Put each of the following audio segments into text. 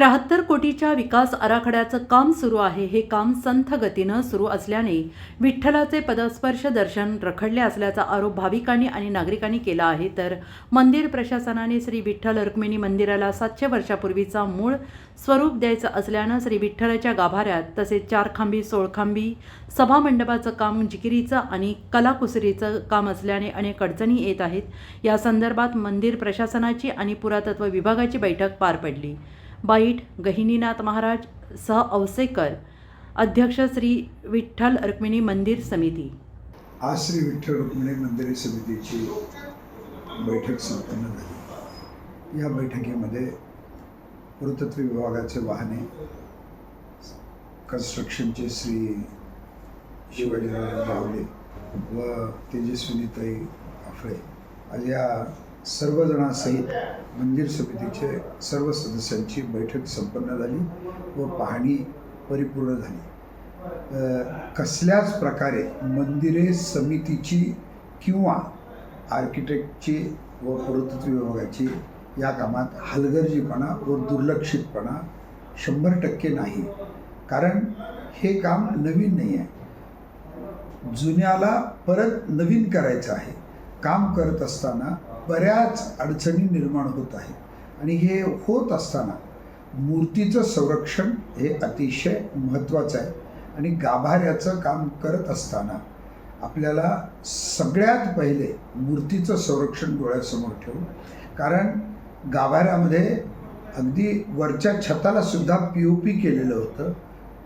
त्र्याहत्तर कोटीच्या विकास आराखड्याचं काम सुरू आहे. हे काम संथ गतीनं सुरू असल्याने विठ्ठलाचे पदस्पर्श दर्शन रखडले असल्याचा आरोप भाविकांनी आणि नागरिकांनी केला आहे. तर मंदिर प्रशासनाने श्री विठ्ठल रुक्मिणी मंदिराला सातशे वर्षापूर्वीचा मूळ स्वरूप द्यायचं असल्यानं श्री विठ्ठलाच्या गाभाऱ्यात तसेच चारखांबी सोळखांबी सभामंडपाचं काम जिकिरीचं आणि कलाकुसरीचं काम असल्याने अनेक अडचणी येत आहेत. या संदर्भात मंदिर प्रशासनाची आणि पुरातत्व विभागाची बैठक पार पडली. बाईट गहिनीनाथ महाराज सह अवसेकर अध्यक्ष श्री विठ्ठल रुक्मिणी मंदिर समिती. आज श्री विठ्ठल रुक्मिणी मंदिर समितीची बैठक संपन्न झाली. या बैठकीमध्ये पुरातत्व विभागाचे वाहने कन्स्ट्रक्शनचे श्री शिवाजीराव रावले व तेजस्विनीताई आफळे या सर्वजणांसहित मंदिर समितीचे सर्व सदस्यांची बैठक संपन्न झाली व पाहणी परिपूर्ण झाली. कसल्याच प्रकारे मंदिरे समितीची किंवा आर्किटेक्टची व पुरातत्व विभागाची या कामात हलगर्जीपणा व दुर्लक्षितपणा शंभर टक्के नाही. कारण हे काम नवीन नाही आहे जुन्याला परत नवीन करायचं आहे. काम करत असताना बऱ्याच अडचणी निर्माण होत आहेत. आणि हे होत असताना मूर्तीचं संरक्षण हे अतिशय महत्त्वाचं आहे. आणि गाभाऱ्याचं काम करत असताना आपल्याला सगळ्यात पहिले मूर्तीचं संरक्षण डोळ्यासमोर ठेवून कारण गाभाऱ्यामध्ये अगदी वरच्या छताला सुद्धा पी ओ पी केलेलं होतं.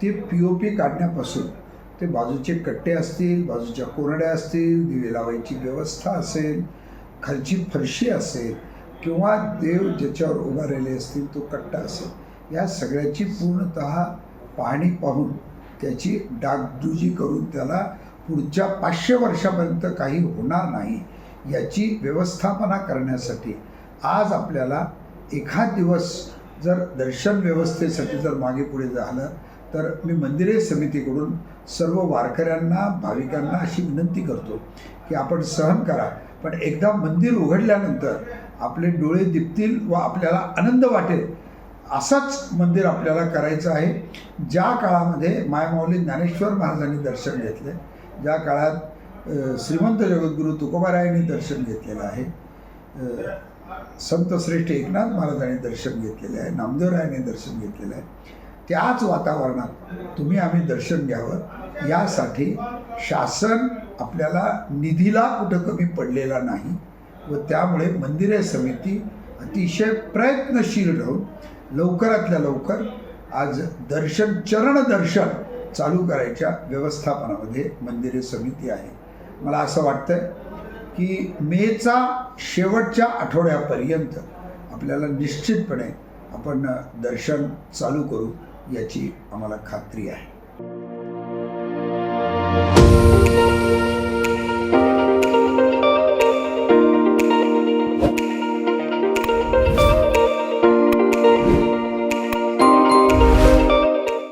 ते पी ओ पी काढण्यापासून ते बाजूचे कट्टे असतील बाजूच्या कोरड्या असतील दिवे लावायची व्यवस्था असेल खालची फरशी असेल किंवा देव ज्याच्यावर उभारलेले असतील तो कट्टा असेल. या सगळ्याची पूर्णत पाहणी पाहून त्याची डागडुजी करून त्याला पुढच्या पाचशे वर्षापर्यंत काही होणार नाही याची व्यवस्थापना करण्यासाठी आज आपल्याला एखाद दिवस जर दर्शन व्यवस्थेसाठी जर मागे पुढे झालं तर मी मंदिरे समितीकडून सर्व वारकऱ्यांना भाविकांना अशी विनंती करतो की आपण सहन करा. पण एकदा मंदिर उघडल्यानंतर आपले डोळे दिपतील व आपल्याला आनंद वाटेल असंच मंदिर आपल्याला करायचं आहे. ज्या काळामध्ये मायमाऊली ज्ञानेश्वर महाराजांनी दर्शन घेतले ज्या काळात श्रीमंत जगद्गुरू तुकोबारायांनी दर्शन घेतलेलं आहे संतश्रेष्ठ संत श्रेष्ठ एकनाथ महाराजांनी दर्शन घेतलेलं आहे नामदेवरायांनी दर्शन घेतलेलं आहे त्याच वातावरणात तुम्ही आम्ही दर्शन घ्यावं. यासाठी शासन आपल्याला निधीला कुठं कमी पडलेला नाही व त्यामुळे मंदिरे समिती अतिशय प्रयत्नशील राहून लवकरातल्या लवकर आज दर्शन चरण दर्शन चालू करायच्या व्यवस्थापनामध्ये मंदिरे समिती आहे. मला असं वाटतं की मेचा शेवटच्या आठवड्यापर्यंत आपल्याला निश्चितपणे आपण दर्शन चालू करू. याची आम्हाला खात्री आहे.